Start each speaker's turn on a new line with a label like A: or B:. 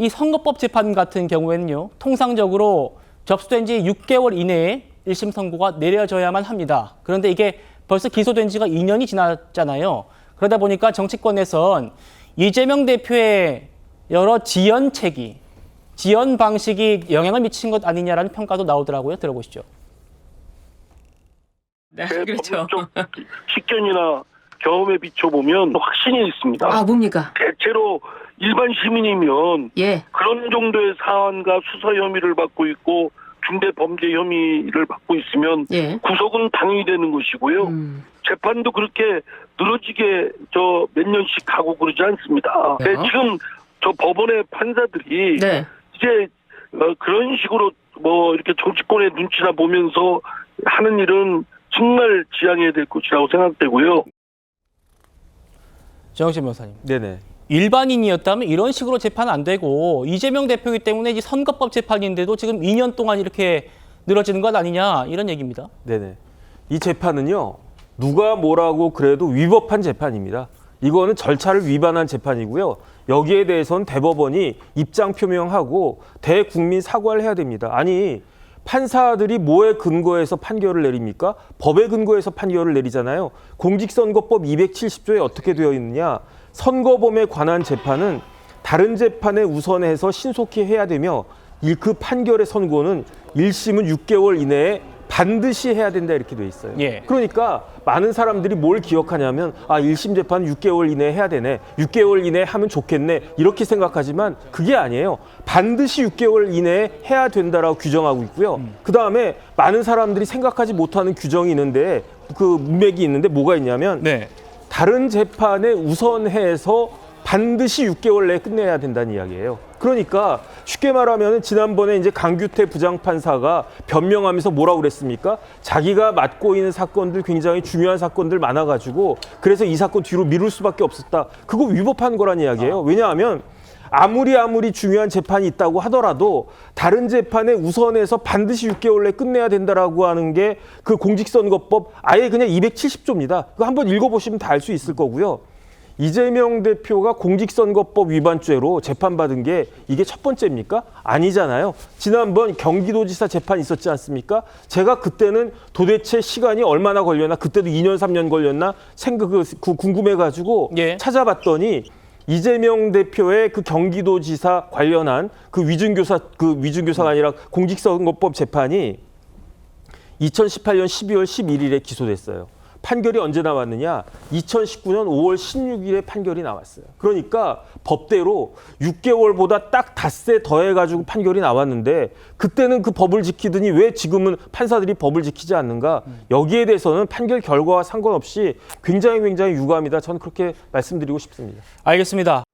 A: 이 선거법 재판 같은 경우에는요, 통상적으로 접수된 지 6개월 이내에 1심 선고가 내려져야만 합니다. 그런데 이게 벌써 기소된 지가 2년이 지났잖아요. 그러다 보니까 정치권에선 이재명 대표의 여러 지연책이, 지연 방식이 영향을 미친 것 아니냐라는 평가도 나오더라고요. 들어보시죠.
B: 네,
C: 제
B: 그렇죠.
C: 법률적 식견이나 경험에 비춰보면 확신이 있습니다.
B: 아, 뭡니까?
C: 대체로 일반 시민이면
B: 예.
C: 그런 정도의 사안과 수사 혐의를 받고 있고 중대 범죄 혐의를 받고 있으면
B: 예.
C: 구속은 당연히 되는 것이고요.
B: 음.
C: 재판도 그렇게 늘어지게 저 몇 년씩 가고 그러지 않습니다.
B: 네.
C: 네, 지금 저 법원의 판사들이
B: 네.
C: 이제 어, 그런 식으로 뭐 이렇게 정치권의 눈치나 보면서 하는 일은 정말 지양해야 될 것이라고 생각되고요.
A: 정영진 변호사님.
D: 네네.
A: 일반인이었다면 이런 식으로 재판 안 되고 이재명 대표이기 때문에 이제 선거법 재판인데도 지금 2년 동안 이렇게 늘어지는 것 아니냐 이런 얘기입니다.
D: 네네. 이 재판은요, 누가 뭐라고 그래도 위법한 재판입니다. 이거는 절차를 위반한 재판이고요. 여기에 대해서는 대법원이 입장 표명하고 대국민 사과를 해야 됩니다. 아니, 판사들이 뭐에 근거해서 판결을 내립니까? 법에 근거해서 판결을 내리잖아요. 공직선거법 270조에 어떻게 되어 있느냐? 선거범에 관한 재판은 다른 재판에 우선해서 신속히 해야 되며 이그 판결의 선고는 1심은 6개월 이내에 반드시 해야 된다 이렇게 돼 있어요.
A: 예.
D: 그러니까 많은 사람들이 뭘 기억하냐면 아 1심 재판 6개월 이내에 해야 되네. 6개월 이내에 하면 좋겠네. 이렇게 생각하지만 그게 아니에요. 반드시 6개월 이내에 해야 된다라고 규정하고 있고요. 그다음에 많은 사람들이 생각하지 못하는 규정이 있는데 그 문맥이 있는데 뭐가 있냐면
A: 네.
D: 다른 재판에 우선해서 반드시 6개월 내에 끝내야 된다는 이야기예요. 그러니까 쉽게 말하면 지난번에 이제 강규태 부장판사가 변명하면서 뭐라고 그랬습니까? 자기가 맡고 있는 사건들 굉장히 중요한 사건들 많아가지고 그래서 이 사건 뒤로 미룰 수밖에 없었다. 그거 위법한 거란 이야기예요. 왜냐하면 아무리 아무리 중요한 재판이 있다고 하더라도 다른 재판에 우선해서 반드시 6개월 내에 끝내야 된다라고 하는 게 그 공직선거법 아예 그냥 270조입니다. 그거 한번 읽어보시면 다 알 수 있을 거고요. 이재명 대표가 공직선거법 위반죄로 재판받은 게 이게 첫 번째입니까? 아니잖아요. 지난번 경기도지사 재판 있었지 않습니까? 제가 그때는 도대체 시간이 얼마나 걸렸나? 그때도 2년, 3년 걸렸나? 생각, 그, 그 궁금해가지고
A: 예.
D: 찾아봤더니 이재명 대표의 그 경기도지사 관련한 그 위준교사, 그 위준교사가 아니라 공직선거법 재판이 2018년 12월 11일에 기소됐어요. 판결이 언제 나왔느냐? 2019년 5월 16일에 판결이 나왔어요. 그러니까 법대로 6개월보다 딱 닷새 더해가지고 판결이 나왔는데 그때는 그 법을 지키더니 왜 지금은 판사들이 법을 지키지 않는가? 여기에 대해서는 판결 결과와 상관없이 굉장히 굉장히 유감이다. 저는 그렇게 말씀드리고 싶습니다.
A: 알겠습니다.